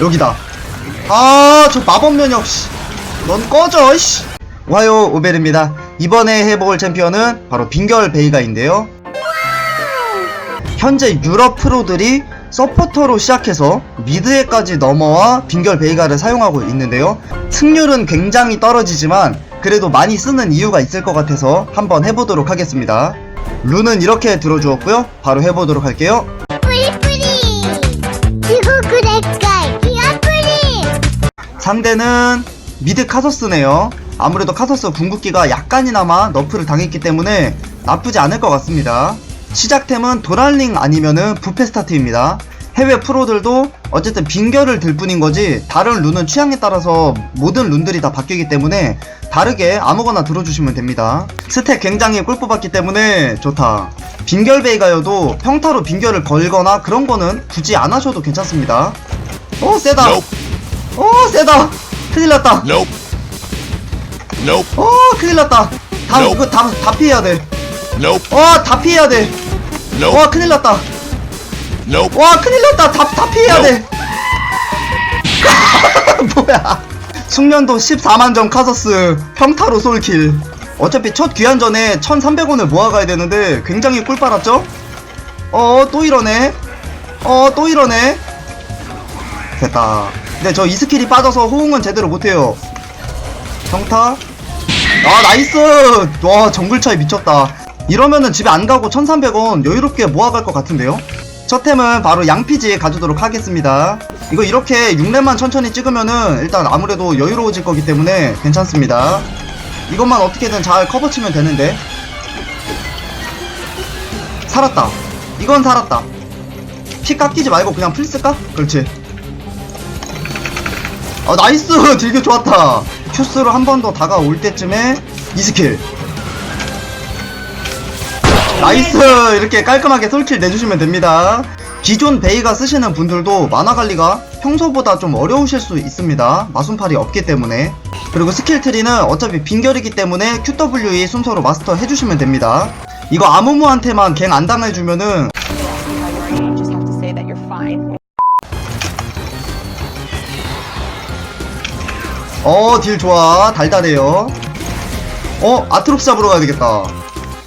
여기다. 아 저 마법 면역 씨. 넌 꺼져 씨. 와요 오벨입니다. 이번에 해볼 챔피언은 바로 빙결 베이가인데요. 현재 유럽 프로들이 서포터로 시작해서 미드에까지 넘어와 빙결 베이가를 사용하고 있는데요. 승률은 굉장히 떨어지지만 그래도 많이 쓰는 이유가 있을 것 같아서 한번 해보도록 하겠습니다. 룬은 이렇게 들어주었고요. 바로 해보도록 할게요 상대는 미드 카서스네요. 아무래도 카서스 궁극기가 약간이나마 너프를 당했기 때문에 나쁘지 않을 것 같습니다. 시작템은 도랄링 아니면은 부페 스타트입니다. 해외 프로들도 어쨌든 빙결을 들 뿐인 거지 다른 룬은 취향에 따라서 모든 룬들이 다 바뀌기 때문에 다르게 아무거나 들어주시면 됩니다. 스택 굉장히 꿀 뽑았기 때문에 좋다. 빙결 베이가여도 평타로 빙결을 걸거나 그런 거는 굳이 안 하셔도 괜찮습니다. 어 세다. Nope. 어 세다 큰일 났다 Nope. Nope. 어 큰일 났다 다 Nope. 이거 다, 다 피해야 돼어다 Nope. 피해야 돼와 Nope. 큰일 났다 Nope. 와 큰일 났다 다, 다 피해야 돼 뭐야 숙련도 14만점 카서스 평타로 솔킬 어차피 첫 귀환 전에 1300원을 모아가야 되는데 굉장히 꿀 빨았죠? 어또 이러네 어또 이러네 됐다 근데 저 이 스킬이 빠져서 호응은 제대로 못해요. 평타? 아 나이스! 와 정글 차이 미쳤다. 이러면은 집에 안 가고 1300원 여유롭게 모아갈 것 같은데요? 첫 템은 바로 양피지 가져도록 하겠습니다. 이거 이렇게 6렙만 천천히 찍으면은 일단 아무래도 여유로워질 거기 때문에 괜찮습니다. 이것만 어떻게든 잘 커버 치면 되는데. 살았다. 이건 살았다. 피 깎이지 말고 그냥 풀 쓸까? 그렇지 아 나이스! 딜교 좋았다. 큐스로 한 번 더 다가올 때쯤에 이 스킬. 나이스! 이렇게 깔끔하게 솔킬 내주시면 됩니다. 기존 베이가 쓰시는 분들도 만화 관리가 평소보다 좀 어려우실 수 있습니다. 마순팔이 없기 때문에. 그리고 스킬 트리는 어차피 빈결이기 때문에 QWE 순서로 마스터 해주시면 됩니다. 이거 아무무한테만 갱 안 당해주면은 어, 딜 좋아. 달달해요. 어, 아트록스 잡으러 가야 되겠다.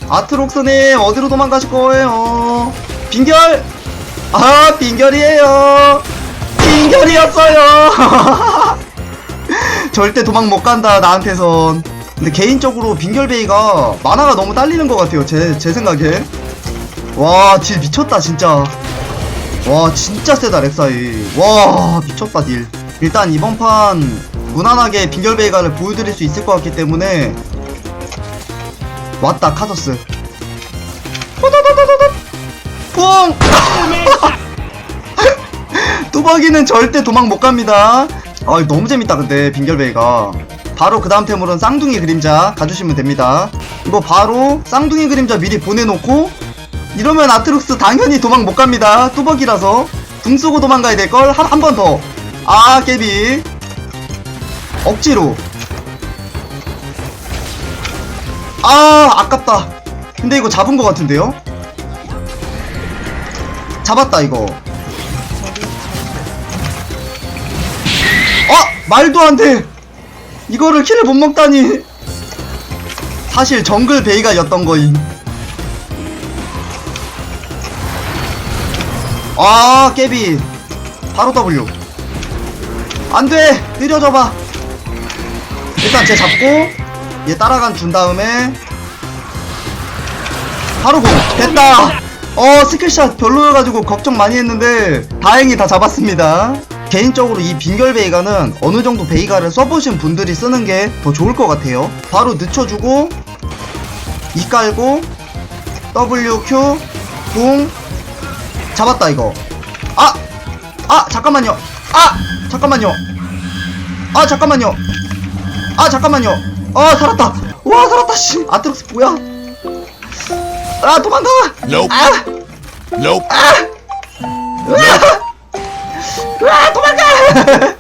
아트록스님, 어디로 도망가실 거예요? 빈결! 아, 빈결이에요! 빈결이었어요! 절대 도망 못 간다, 나한테선. 근데 개인적으로 빈결베이가 만화가 너무 딸리는 것 같아요, 제, 제 생각에. 와, 딜 미쳤다, 진짜. 와 진짜 세다 렉사이 와 미쳤다 딜 일단 이번 판 무난하게 빙결베이가를 보여드릴 수 있을 것 같기 때문에 왔다 호도도도도도 뿡! 뚜벅이는 절대 도망 못 갑니다. 아 너무 재밌다 근데 빙결베이가. 바로 그 다음 템으로는 쌍둥이 그림자 가주시면 됩니다. 이거 바로 쌍둥이 그림자 미리 보내놓고 이러면 아트룩스 당연히 도망 못 갑니다. 뚜벅이라서 붕 쏘고 도망가야 될 걸한한번 더. 아 깨비 억지로. 아 아깝다. 근데 이거 잡은 것 같은데요? 잡았다 이거. 어 말도 안 돼. 이거를 킬을 못 먹다니. 사실 정글 베이가 였던 거임. 아 깨비 바로 W 안돼 느려져봐 일단 쟤 잡고 얘 따라간 준 다음에 바로 공. 됐다. 어 스킬샷 별로여가지고 걱정 많이 했는데 다행히 다 잡았습니다. 개인적으로 이 빙결 베이가는 어느정도 베이가를 써보신 분들이 쓰는 게 더 좋을 것 같아요. 바로 늦춰주고 이 깔고 WQ 궁 잡았다 이거. 아! 아 잠깐만요. 아! 잠깐만요. 아 잠깐만요 아 잠깐만요. 아 살았다. 와 살았다 씨. 아트록스 뭐야? 아 도망가. Nope. 아! Nope. 으아! 으아 도망가.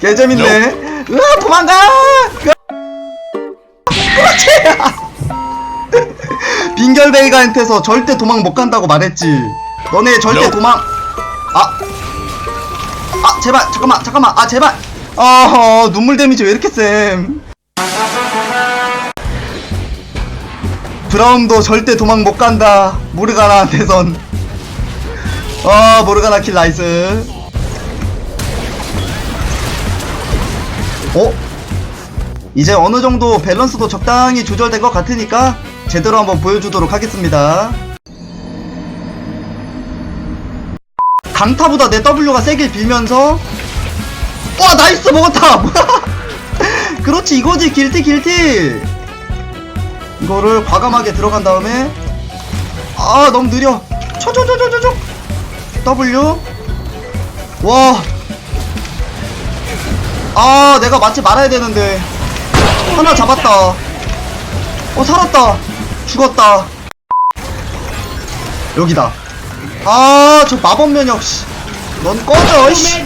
개재밌네. 으아 도망가. 그렇지. 빙결베이가한테서 절대 도망 못 간다고 말했지. 너네 절대 No. 도망. 아 제발 잠깐만 잠깐만. 아 제발 아 눈물 데미지 왜 이렇게 쌤 브라움도 절대 도망 못 간다 모르가나한테선 아 모르가나 킬 나이스 어? 이제 어느 정도 밸런스도 적당히 조절된 것 같으니까 제대로 한번 보여주도록 하겠습니다. 강타보다 내 W가 세길 빌면서 와 나이스 먹었다. 그렇지 이거지 길티 길티. 이거를 과감하게 들어간 다음에 아 너무 느려. 쳐쳐쳐쳐쳐 W. 와. 아 내가 맞지 말아야 되는데. 하나 잡았다. 어 살았다. 죽었다. 여기다. 아 저 마법 면역 씨. 넌 꺼져 씨.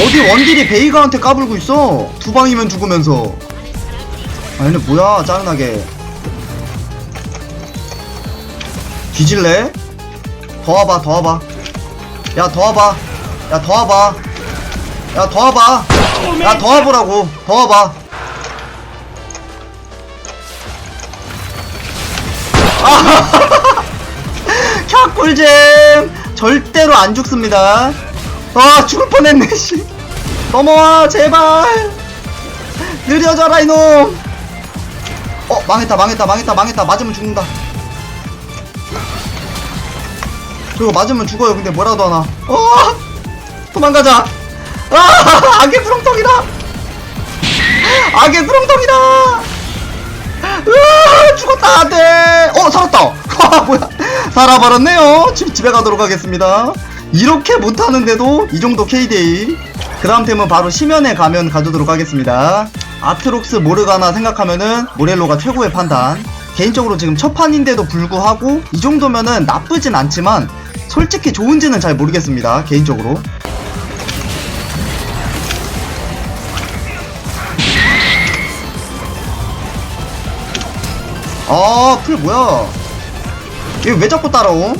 어디 원딜이 베이가한테 까불고 있어? 두 방이면 죽으면서. 아 얘네 뭐야? 짜증나게. 뒤질래? 더 와봐 더 와봐. 야 더 와봐. 야 더 와봐. 야 더 와봐. 야 더 와보라고. 더 와봐. 캬꿀잼. 절대로 안 죽습니다 아 죽을 뻔했네 씨. 넘어와 제발. 느려져라 이놈. 어 망했다 망했다 망했다 망했다. 맞으면 죽는다. 저거 맞으면 죽어요. 근데 뭐라도 하나. 어! 도망가자. 아 악의 구렁텅이다. 악의 구렁텅이다. 으아 죽었다 안돼. 어 살았다. 아 뭐야. 살아버렸네요. 집, 집에 가도록 하겠습니다 이렇게 못하는데도 이 정도 KDA 그 다음 템은 바로 심연의 가면 가져도록 하겠습니다 아트록스 모르가나 생각하면은 모렐로가 최고의 판단 개인적으로 지금 첫 판인데도 불구하고 이 정도면은 나쁘진 않지만 솔직히 좋은지는 잘 모르겠습니다 개인적으로 아, 풀 뭐야? 얘 왜 자꾸 따라옴?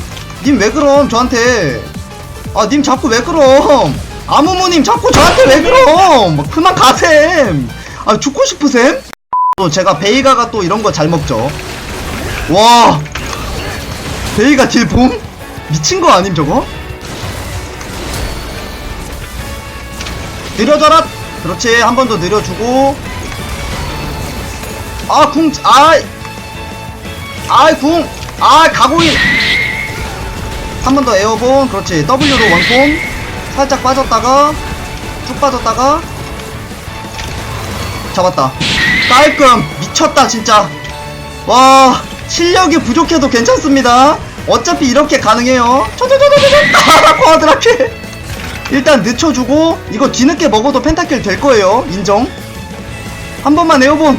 님 왜 그럼 저한테? 아, 님 자꾸 왜 그럼? 아무모님 자꾸 저한테 왜 그럼? 뭐 그만 가셈. 아, 죽고 싶으셈? 또 제가 베이가가 또 이런 거 잘 먹죠. 와, 베이가 딜봄? 미친 거 아님 저거? 느려져라. 그렇지, 한 번 더 느려주고. 아, 궁, 아. 아이 궁! 아 가고일! 한 번 더 에어본 그렇지. W로 원콤. 살짝 빠졌다가 쭉 빠졌다가. 잡았다. 깔끔. 미쳤다 진짜. 와 실력이 부족해도 괜찮습니다. 어차피 이렇게 가능해요. 초초초초초 과드라케 일단 늦춰주고 이거 뒤늦게 먹어도 펜타킬 될 거예요. 인정. 한 번만 에어본.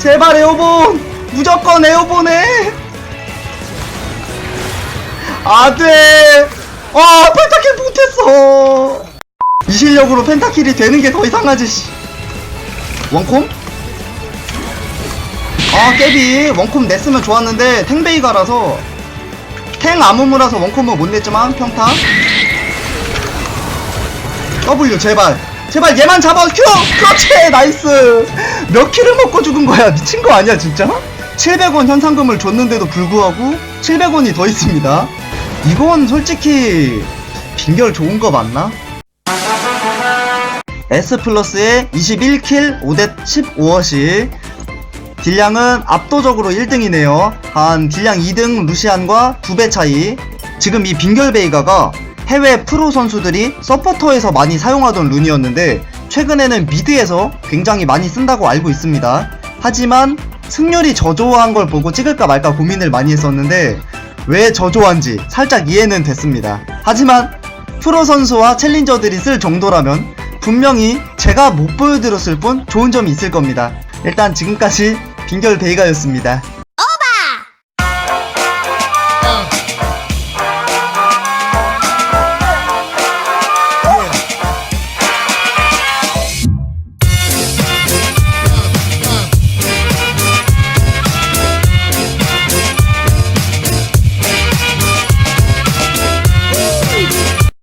제발 에어본. 무조건 에어보네 안돼! 아 펜타킬 못했어. 이 실력으로 펜타킬이 되는 게 더 이상하지 씨. 원콤? 아 깨비. 원콤 냈으면 좋았는데 탱베이가라서. 탱 아무무라서 원콤은 못 냈지만 평타. W 제발. 제발 얘만 잡아. 큐! 그렇지! 나이스! 몇 킬을 먹고 죽은 거야? 미친 거 아니야 진짜? 700원 현상금을 줬는데도 불구하고 700원이 더 있습니다 이건 솔직히 빈결 좋은 거 맞나? S 플러스의 21킬 5대 15어시. 딜량은 압도적으로 1등이네요. 한 딜량 2등 루시안과 2배 차이. 지금 이 빙결베이가가 해외 프로 선수들이 서포터에서 많이 사용하던 룬이었는데 최근에는 미드에서 굉장히 많이 쓴다고 알고 있습니다. 하지만 승률이 저조한 걸 보고 찍을까 말까 고민을 많이 했었는데 왜 저조한지 살짝 이해는 됐습니다 하지만 프로 선수와 챌린저들이 쓸 정도라면 분명히 제가 못 보여드렸을 뿐 좋은 점이 있을 겁니다. 일단 지금까지 빙결 베이가였습니다.